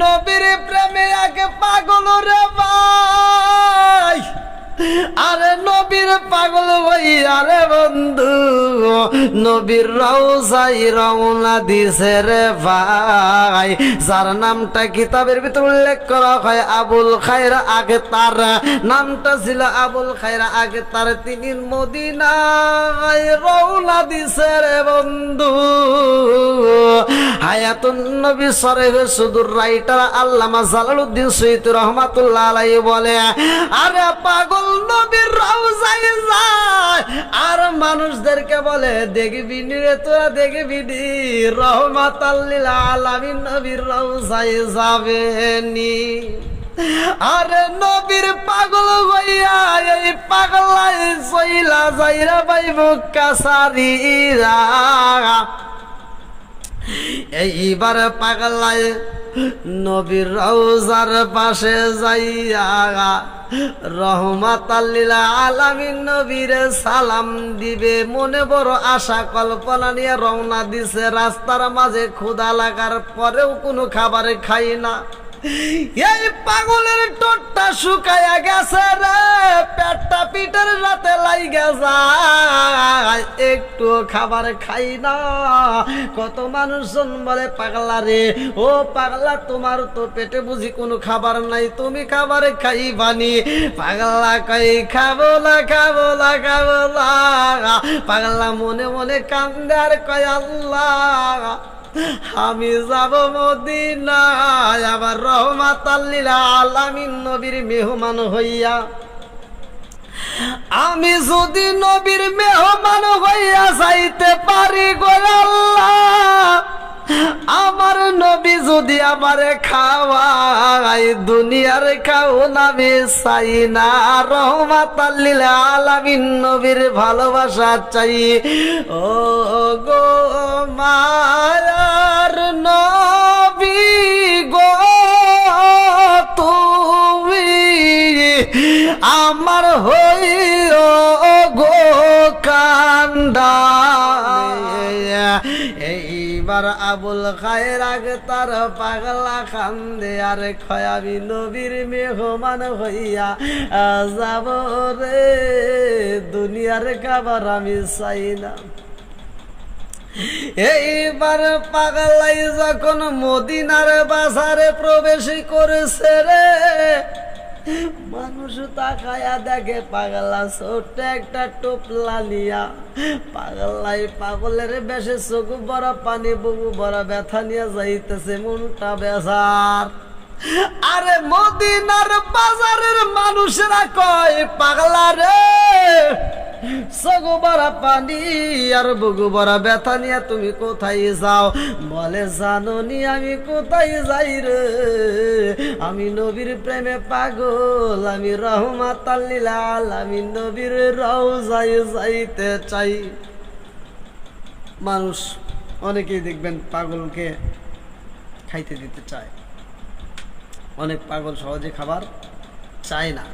নবীর প্রেমে আগে পাগল রে ভাই। আরে নবীর পাগল ভাই আরে বন্ধু, নবীর রওজাই রওনা দিছে রে ভাই। যার নামটা কিতাবের ভিতর উল্লেখ করা হয়, আবুল খায়রা আগে তার। নামটা ছিল আবুল খায়রা আগে তার। তিনি মদিনায় রওনা দিছে রে বন্ধু। হায়াতুন নবী সরে সুদূর রাইটার আল্লামা জালালউদ্দিন সৈয়দ রহমাতুল্লাহ আলাইহি বলে, আরে পাগল নবীর রওজায় যায়। আর মানুষদেরকে বলে, দেখবি নি রে তোরা, দেখবি নি। রহমাতাল্লিল আলামিন নবীর রওজায় যাবেনি আরে নবীর পাগল হইয়া এই পাগলাই সইলা যাইরা পাইব কাসারিরা এইবার পাগলায় নবীর রওজার পাশে যাইয়া রহমাত আলামিন নবীর সালাম দিবে। মনে বড় আশা কল্পনা নিয়ে রওনা দিছে। রাস্তার মাঝে ক্ষুধা লাগার পরেও কোনো খাবার খাই না। এই পাগলের টোটটা শুকাইয়া গেছে রে, পেটটা পিঠের রাতে লাইগা যায়। একটু খাবার খাই না, কত মানুষজন বলে, পাগলা রে, ও পাগলা, তোমার তো পেটে বুঝি কোনো খাবার নাই, তুমি খাবার খাই বানি পাগলা কই খাব না খাব না খাব না পাগলা মনে মনে কান্দার কয়, আল্লাহ। আমি যাব মদিনায় আবার রহমাত আলামিন, নবীর মেহমান হইয়া। আমি যদি নবীর মেহমান হইয়া যাইতে পারি গো আল্লাহ আমার নবী যদি আমারে খাওয়াই দুনিয়ার খাও নামে চাই না রহমাত আলামিন নবীর ভালোবাসা চাই। ও গো মায়ার নবী গো, তুমি আমার হইও গো কান্দা। এইবার আবুল খায়ের আগে তার পাগলা খান্দে আর খয়াবি নবীর মেহমান হইয়া যাব রে। দুনিয়ার খাবার আমি চাই না। এইবার পাগলাই যখন মদিনার বাজারে প্রবেশ করেছে রে মানুষ তাকায়া দেখে, পাগলা ছোট্ট একটা টোপলা নিয়া। পাগলাই পাগলের বেশে চকু বড় পানি, বুকু বড় ব্যথা নিয়ে যাইতেছে মনটা বেসার আরে মদিনার বাজারের মানুষেরা কয়, পাগলা রে! সগু বড়া পানি আর বুগু বড়া ব্যথা নিয়ে তুমি কোথায় যাও? বলে জানো নি আমি কোথায় যাই রে? আমি নবীর প্রেমে পাগল, আমি রহমাত আল্লিলাল আমি নবীর রওজায় যাইতে চাই। মানুষ অনেকেই দেখবেন পাগলকে খাইতে দিতে চায়। অনেক পাগল সহজে খাবার চায় না।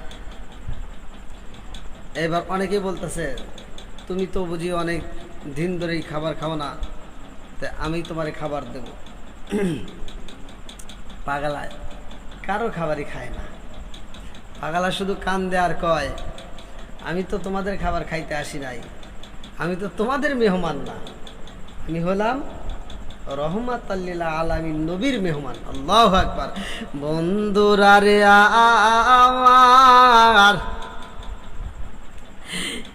এবার অনেকেই বলতেছে তুমি তো বুঝি অনেক দিন ধরেই খাবার খাও না তা আমি তোমারে খাবার দেব পাগলায় কারও খাবারই খায় না পাগলা শুধু কান দেয় আর কয় আমি তো তোমাদের খাবার খাইতে আসি নাই আমি তো তোমাদের মেহমান না আমি হলাম রহমাত আলামী নবীর মেহমান আল্লাহ আকবার বন্ধুরা রে আমার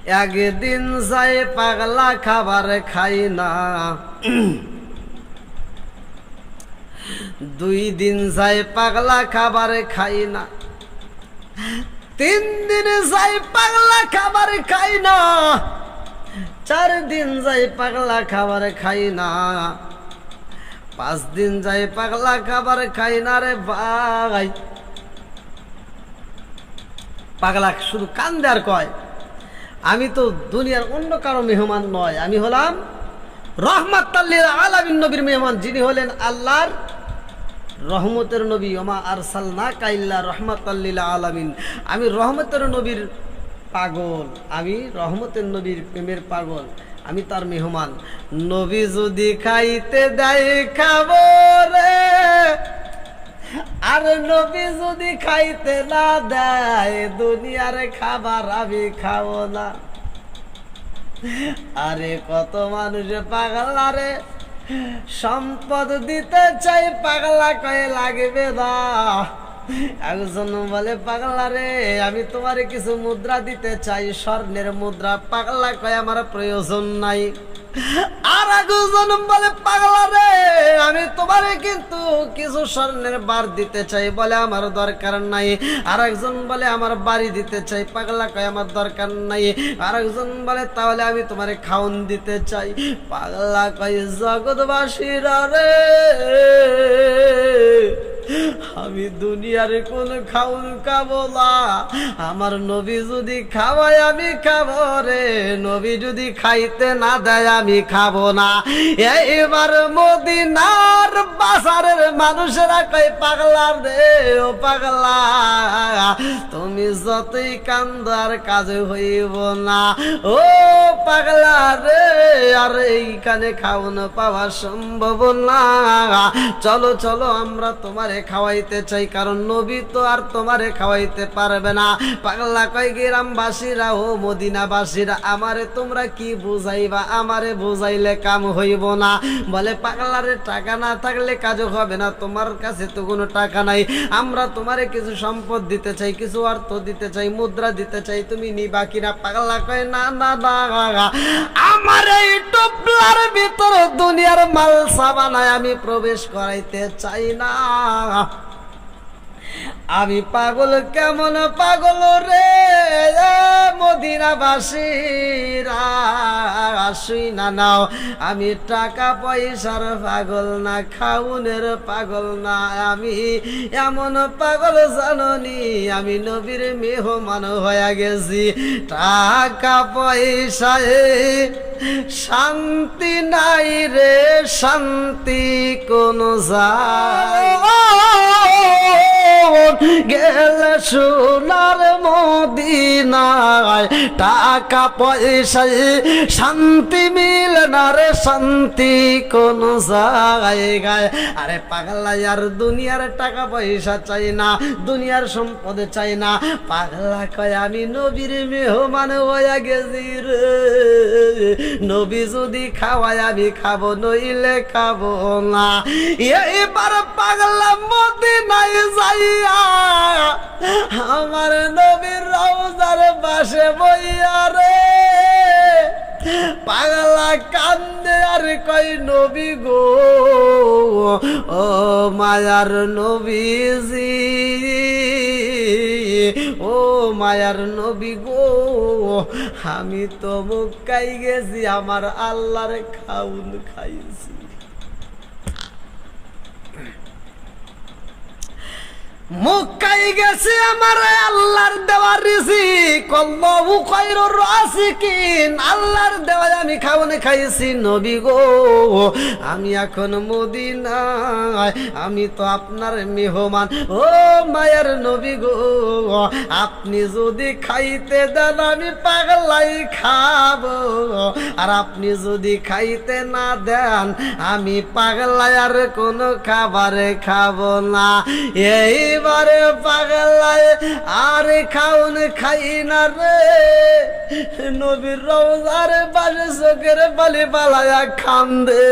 একদিন যাই পাগলা খাবার খাই না। দুই দিন যাই পাগলা খাবার খাই না। তিন দিন যাই পাগলা খাবার খাই না। চার দিন যাই পাগলা খাবার খাই না। পাঁচ দিন যাই পাগলা খাবার খাই না রে ভাই। পাগলা শুধু আর কয়। আমি তো দুনিয়ার অন্য কারও মেহমান নয়। আমি হলাম রহমাত আলামিন নবীর মেহমান, যিনি হলেন আল্লাহর রহমতের নবী। ওমা আরসাল না কাইল্লা রহমাত আলামিন। আমি রহমতের নবীর পাগল। আমি রহমতের নবীর প্রেমের পাগল। আমি তার মেহমান। নবী যদি খাইতে দেয় খাব রে আর নবী যদি খাইতে না দেয়, দুনিয়ার খাবার আমি খাব না। আরে কত মানুষ পাগলা রে। সম্পদ দিতে চাই, পাগলা কয়ে লাগবে না। একজন বলে, পাগলা রে, আমি তোমার কিছু মুদ্রা দিতে চাই, স্বর্ণের মুদ্রা পাগলা কয়ে আমার প্রয়োজন নাই। আর একজন বলে পাগলা রে, আমি তোমারে কিন্তু কিছু স্বর্ণের বার দিতে চাই বলে আমার দরকার নাই। আর একজন বলে আমার বাড়ি দিতে চাই, পাগলা কয় আমার দরকার নাই। আর একজন বলে তাহলে আমি তোমারে খাউন দিতে চাই। পাগলা কয়, জগৎবাসীরা রে। আমি দুনিয়ার কোন খাউন খাব না। আমার নবী যদি খাওয়ায় আমি খাব রে। নবী যদি খাইতে না দেয় আমি খাব না। এইবার মদিনার বাজারের মানুষেরা কই পাগলা রে, ও পাগলা, তুমি যতই কান্দার কাজ হইব না। ও পাগলা রে, আর এইখানে খাওন পাওয়া সম্ভব না। চলো চলো, আমরা তোমারে খাওয়াইতে চাই, কারণ নবী তো আর তোমারে খাওয়াইতে পারবে না। পাগলা কয় গ্রামবাসীরা, ও মদিনাবাসীরা, আমারে তোমরা কি বুঝাইবা? আমারে বুঝাইলে কাম হইব না। বলে, পাগলারে টাকা না থাকলে কাজও হবে না, তোমার কাছে তো কোনো টাকা নাই। আমরা তোমারে কিছু সম্পদ দিতে চাই, কিছু অর্থ দিতে চাই, মুদ্রা দিতে চাই, তুমি নিবা কিনা? পাগলা কয়, না না না আমার এই টুপলার ভিতর দুনিয়ার মাল সাবানায় আমি প্রবেশ করাইতে চাই না। 啊。আমি পাগল, কেমন পাগল রে? মদিনাবাসীরা শুই না নাও। আমি টাকা পয়সার পাগল না, খাউনের পাগল না। আমি এমন পাগল জাননি, আমি নবীর মেহমান হয়ে গেছি। টাকা পয়সায় শান্তি নাই রে, শান্তি কোন যায়। সোনার মদিনায় টাকা পয়সায় শান্তি মিল না রে শান্তি কোন জায়গায়। আরে পাগলা, আর দুনিয়ার টাকা পয়সা চাই না, দুনিয়ার সম্পদ চাই না। পাগলা কয়, আমি নবীর মেহমান হয়ে গেছি রে। নবী যদি খাওয়ায়, আমি খাব, নইলে খাব না। এইবার পাগলা মদিনায় যাইয়া পাশে বইয়া রে। পাগলা কান্দে আর কই নবী গো। ও মায়ার নবীজি। ও মায়ার নবী গো। আমি তো মুক্কাই গেছি, আমার আল্লাহর খাউন খাইছি। মুক্কাই গেছে, আমার আল্লাহর দেওয়ার রিজিক। আল্লাহর দেওয়া আমি খাওয়ানে খাইছি, নবী গো। আমি এখন মদিনায়, আমি তো আপনার মেহমান। ও মায়ের নবী গো, আপনি যদি খাইতে দেন, আমি পাগলাই খাব। আর আপনি যদি খাইতে না দেন, আমি পাগলাই আর কোনো খাবারে খাব না। এইবারে পাগলায় আর খাউন খাই না। রে? নবীর রোজার বাজে চোখের বালি পালায়া খান্দে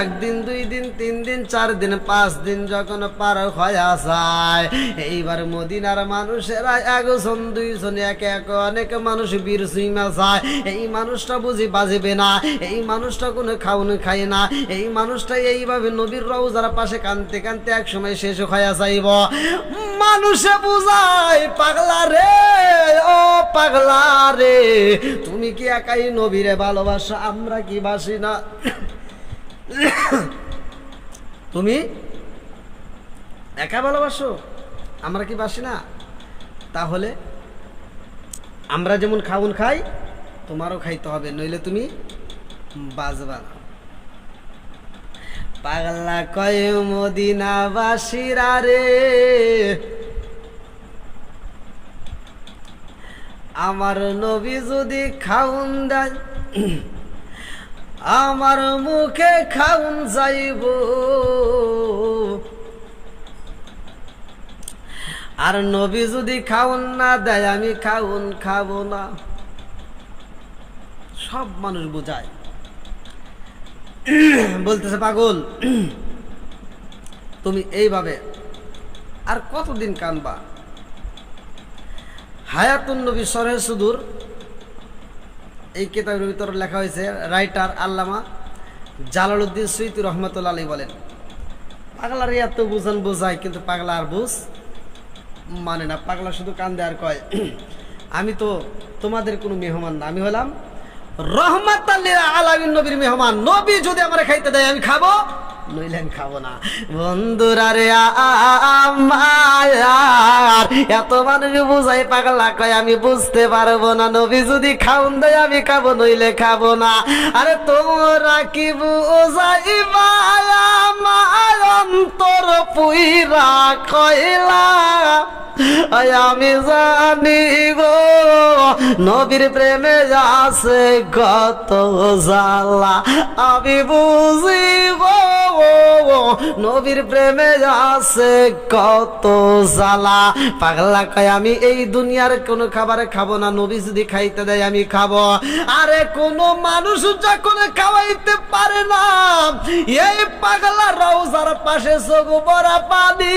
একদিন, দুই দিন, তিন দিন, চার দিন, পাঁচ দিন যখন পার হয়ে যায়, এইবার মদিনার মানুষেরা একজন, দুইজন, একে এক, অনেক মানুষ বীর সুইমা যায়। এই মানুষটা বুঝি বাজবে না? এই মানুষটা কোনো খাউন খায় না? এই মানুষটা এইভাবে নবীর রওজার পাশে কানতে কানতে এক সময় শেষ হয়ে যাইব। মানুষে বুঝায়, পাগলা রে পাগলা রে। তুমি কি একাই নবীরে ভালোবাসো? আমরা কি বাসি না? তুমি একা ভালোবাসো? আমরা কি বাসি না? তাহলে আমরা যেমন খাউন খাই, তোমারও খাইতে হবে, নইলে তুমি বাজবা না। পাগলা কয় মদিনা বাসিরা রে। আমার নবী যদি খাউন দেয়, আমার মুখে খাউন যাইব। আর নবী যদি খাউন না দেয়, আমি খাউন খাব না। সব মানুষ বোঝায়। বলতেছে, পাগল, তুমি এইভাবে আর কতদিন কানবা? হায়াতুন নবী সরে সুদূর। এই কিতাবের ভিতরে লেখা হয়েছে, রাইটার আল্লামা জালালউদ্দিন সৈয়দ রহমতুল্লা আলী বলেন, পাগলার এত বুঝান বোঝায়, কিন্তু পাগলা আর বুঝ মানে না। পাগলা শুধু কান্দে আর কয়, আমি তো তোমাদের কোনো মেহমান না। আমি হলাম রহমাত আলামিন নবীর মেহমান। নবী যদি আমার খাইতে দেয়, আমি খাব। আমি খাব না। বন্ধুরা রে আমার এত মানুষ বুঝাই পাগলা কয়, আমি বুঝতে পারব না। নবী যদি খাউন দেয়, আমি খাব, নইলে খাব না। আরে তোমরা কি বুঝাই আমার অন্তর পুইরা আয় আমি জানি গো, নবীর প্রেমে আছে কত জ্বালা। আমি বুঝি গো নবীর প্রেমে আছে কত জ্বালা। পাগলা কয়, আমি এই দুনিয়ার কোনো খাবার খাব না, নবী যদি খাইতে দেয় আমি খাব। আরে কোনো মানুষ যখন খাওয়াইতে পারে না, এই পাগলা রওজার পাশে সগু বড়া পানি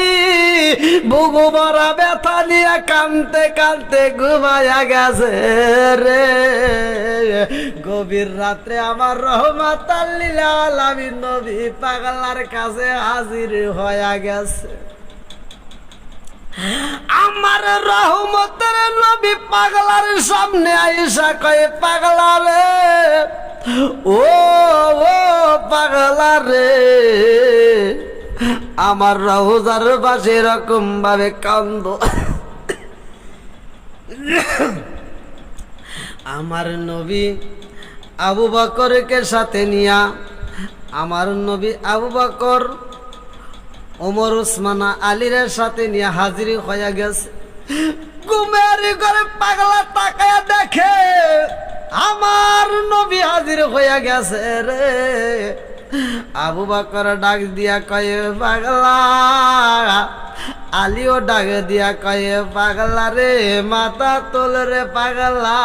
বুগু বড়া ব্যথা নিয়ে কানতে কানতে ঘুমায়া গেছে রে। গভীর রাত্রে আমার রহমাত আলামিন নবী পাগলার কাছে হাজির হয়ে গেছে। আমার রহমতের নবী পাগলার সামনে আইসা কয়ে, পাগলা রে, ও ও পাগলা আমার রহজার পাশে এরকম ভাবে কান্দ। আমার নবী আবু বকরকে সাথে নিয়া আমার নবী আবু বকর, ওমর, উসমানা, আলীর সাথে নিয়ে হাজির হয়ে গেছে। ঘুমের করে পাগলা তাকায় দেখে আমার নবী হাজির হয়ে গেছে রে। আবু বাকর ডাক দিয়া কয়ে, পাগলা, আলিও ডাক দিয়া কয়ে, পাগলা রে, মাথা তোল রে পাগলা,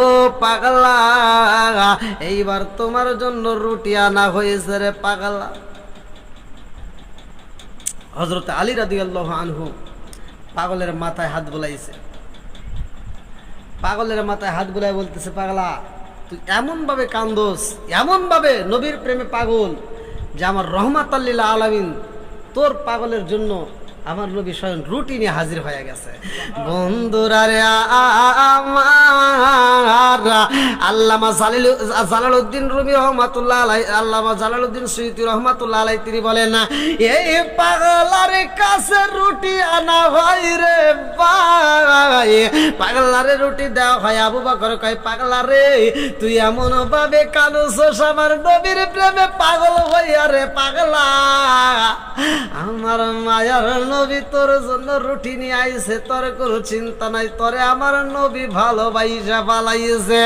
ও পাগলা, এইবার তোমার জন্য রুটি আনা হয়েছে রে পাগলা। হজরত আলী রাদি আল্লাহ আনহু পাগলের মাথায় হাত বোলাইছে। পাগলের মাথায় হাত বোলাই বলতেছে, পাগলা তুই এমন ভাবে কান্দোস, এমন ভাবে নবীর প্রেমে পাগল যে আমার রহমাত আল্লিল্লা আলামিন তোর পাগলের জন্য আমার নবী স্বয়ং রুটিনে হাজির হয়ে গেছে। বন্ধুরা রে আমার আল্লামা জালিল, জালালউদ্দিন রুমি রহমাতুল্লাহ আলাই, আল্লামা জালালউদ্দিন সুইতি রহমাতুল্লাহ আলাই, তিনি বলেন, এই পাগলার কাছে রুটি আনা হয় রে ভাই। পাগলারে রুটি দেওয়া হয়, আবু বকর কয়, পাগলারে, তুই এমন ভাবে কানুস আমার নবীর প্রেমে পাগল হইয়া রে পাগলা। আমার মায়ার নবী, তোর জন্য রুটি নিয়ে আইছে, তোর কোনো চিন্তা নাই, তোরে আমার নবী ভালোবাইসা পালাইছে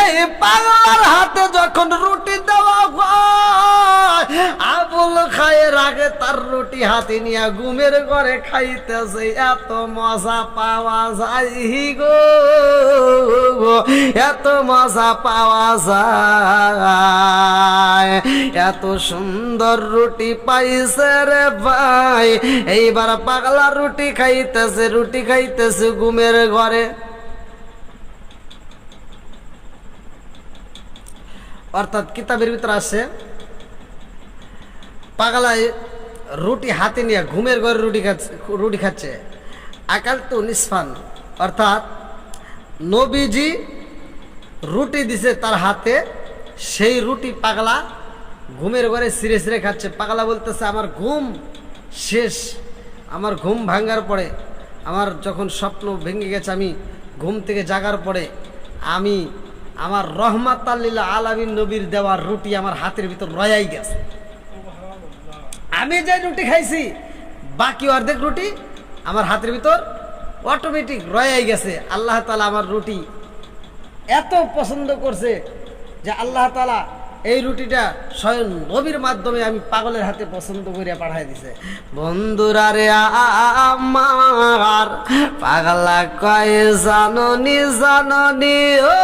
এই পাগলার হাতে যখন রুটি দেওয়া হয়, আবুল খায়ের আগে তার রুটি হাতে নিয়ে ঘুমের ঘরে খাইতেছে, এত মজা পাওয়া যায় গো। এত মজা পাওয়া যায়, এত সুন্দর রুটি পাইছে রে ভাই, এইবার পাগলা রুটি খাইতেছে রুটি খাইতেছে ঘুমের ঘরে। অর্থাৎ কিতাবের ভিতরে আসে পাগলায় রুটি হাতে নিয়ে ঘুমের ঘরে রুটি খাচ্ছে রুটি খাচ্ছে। আকাল তো নিসফান, অর্থাৎ নবীজি রুটি দিছে তার হাতে, সেই রুটি পাগলা ঘুমের ঘরে সিরে সিরে খাচ্ছে। পাগলা বলতেছে, আমার ঘুম শেষ। আমার ঘুম ভাঙ্গার পরে, আমার যখন স্বপ্ন ভেঙে গেছে, আমি ঘুম থেকে জাগার পরে, আমি আমার রহমাত আল্লীলা আলামিন নবীর দেওয়ার রুটি আমার হাতের ভিতর রয়াই গেছে। আমি যে রুটি খাইছি, বাকি অর্ধেক রুটি আমার হাতের ভিতর অটোমেটিক রয়াই গেছে। আল্লাহ তালা আমার রুটি এত পছন্দ করছে যে আল্লাহ তালা এই রুটিটা স্বয়ং নবীর মাধ্যমে আমি পাগলের হাতে পছন্দ করিয়া পাঠাই দিছে। বন্ধুরা রে আমার, পাগলা কয়ে জাননি জাননি, ও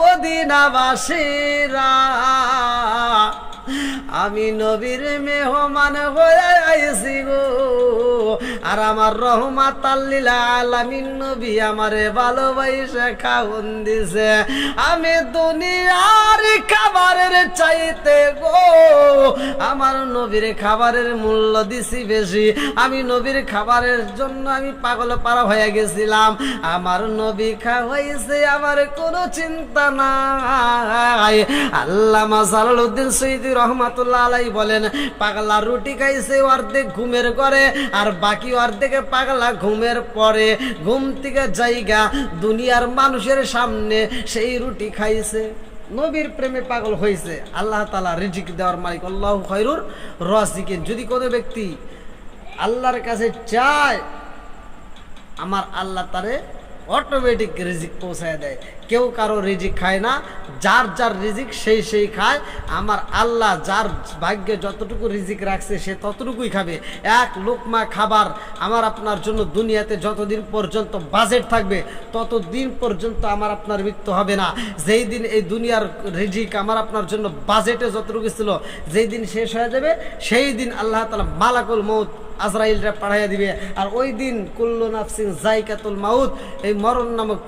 মদিনাবাসীরা। আমি নবীর মেহমান হয়ে আইছি গো আর আমার রহমাত আল্লিলা আলামিন নবী আমারে ভালোবাসে, খাওন দিছে। আমি দুনিয়ার খাবারের চাইতে গো, আমার নবীর খাবারের মূল্য দিছি বেশি। আমি নবীর খাবারের জন্য আমি পাগল পারা হয়ে গেছিলাম। আমার নবী খাওয়াইছে, আমার কোনো চিন্তা নাই। আল্লাহ মাসালুদ্দিন সৈদি রহমাতুল্লাহ বলেন, পাগলা রুটি খাইছে অর্ধেক ঘুমের করে আর বাকি অর্ধেকে পাগলা ঘুমের পরে। ঘুম থেকে জায়গা দুনিয়ার মানুষের সামনে সেই রুটি খাইছে। নবীর প্রেমে পাগল হয়েছে আল্লাহ তালা রিজিক দেওয়ার মালিক, আল্লাহ খৈরুর রসিকে যদি কোনো ব্যক্তি আল্লাহর কাছে চায়, আমার আল্লাহ তারে অটোমেটিক রিজিক পৌঁছায় দেয়। কেউ কারও রিজিক খায় না, যার যার রিজিক সেই সেই খায়। আমার আল্লাহ যার ভাগ্যে যতটুকু রিজিক রাখছে সে ততটুকুই খাবে। এক লোকমা খাবার আমার আপনার জন্য দুনিয়াতে যতদিন পর্যন্ত বাজেট থাকবে, ততদিন পর্যন্ত আমার আপনার মৃত্যু হবে না। যেই দিন এই দুনিয়ার রিজিক আমার আপনার জন্য বাজেটে যতটুকু ছিল, যেই দিন শেষ হয়ে যাবে, সেই দিন আল্লাহ তালা মালাকুল মৌত আজরাইলরা পাঠাইয়া দিবে। আর ওই দিন কুল্লু নাফসিং জাইকাতুল মাউত এই মরণ নামক